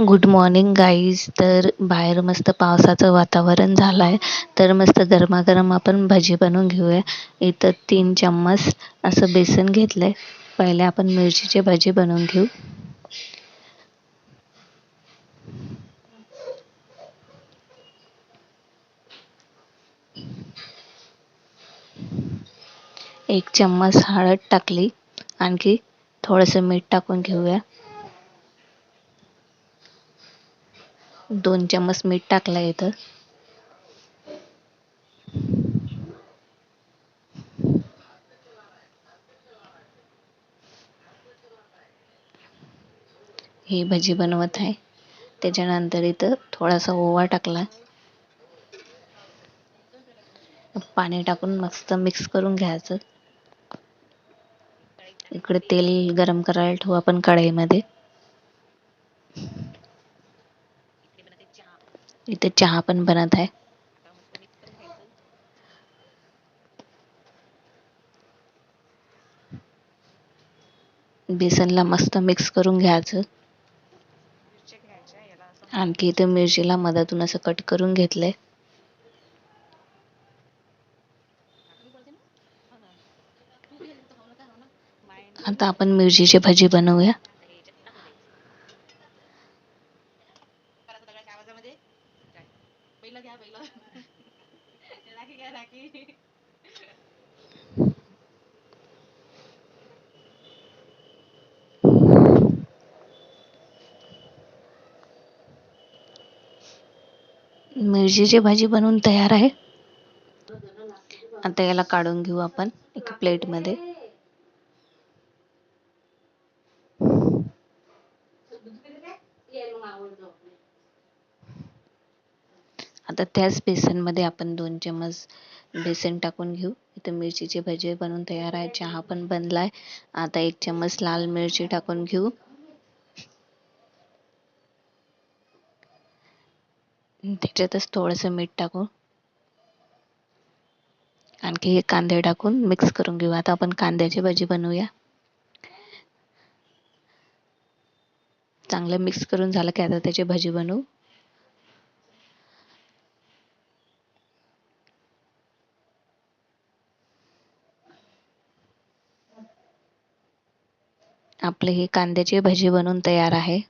Good morning guys तर बाहेर मस्त पावसाचं वातावरण झालं आहे तर मस्त गरमागरम आपण भजी बनवून घेऊया. इथं तीन चम्मच असं बेसन घेतलं आहे पहिले आपण मिरचीचे भजी बनवून घेऊ. एक चम्मच हळद टाकली. आणखी थोडंसं मीठ टाकून घेऊया. दोन चम्मच मीठ टाकलं इथं. ही भजी बनवत आहे. त्याच्यानंतर इथं थोडासा ओवा टाकला. पाणी टाकून मस्त मिक्स करून घ्यायचं. इकडे तेल गरम करायला ठेवू आपण कढईमध्ये. इथे चहा पण बनत आहे. बेसनला मस्त मिक्स करून घ्यायचं. आणखी इथे मिरचीला मधातून असं कट करून घेतलंय. आता आपण मिरचीची भाजी बनवूया. मिरचीची भाजी बनवून तयार आहे. आता याला काढून घेऊ आपण एका प्लेटमध्ये आता त्याच बेसनमध्ये आपण दोन चम्मच बेसन टाकून घेऊ. इथं मिरचीची भजी बनवून तयार आहे चहा पण बनलाय. आता एक चम्मच लाल मिरची टाकून घेऊ. त्याच्यातच थोडंसं मीठ टाकू. आणखी हे कांदे टाकून मिक्स करून घेऊ. आता आपण कांद्याची भाजी बनवूया. चांगलं मिक्स करून झालं की आता त्याची भाजी बनवू. आपले ही कांद्याची भाजी बनवून तयार आहे.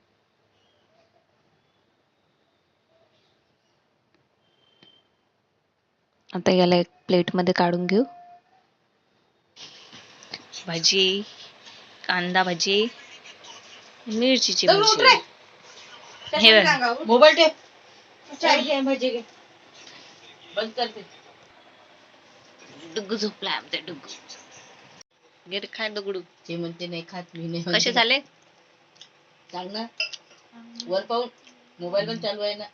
आता याला एक प्लेटमध्ये काढून घेऊ. भजी कांदा भजी मिरचीची भजी. हे बघ. मोबाईल ठेव. चाय घे भजी घे. बंद करते. डुग्गू झोपलाय आमचा डुग्गू. रे खाय दगडू. ते म्हणते नाही खात मी नाही कसे झाले? सांग ना. वर पाहून. मोबाईल पण चालू आहे ना.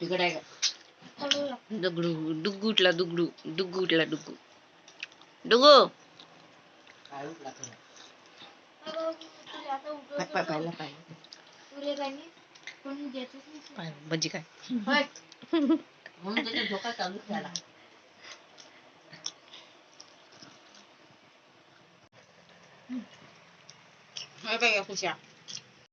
तिकडे आहे का? दगडू डुग्गू उठला दुगडू डुग्गू उठला डुग्गू काय उठला पाय- पाहिला पाहिला पाय, भजी काय? म्हणून त्याचा झोका चालू झाला. हाय बाई खुशा.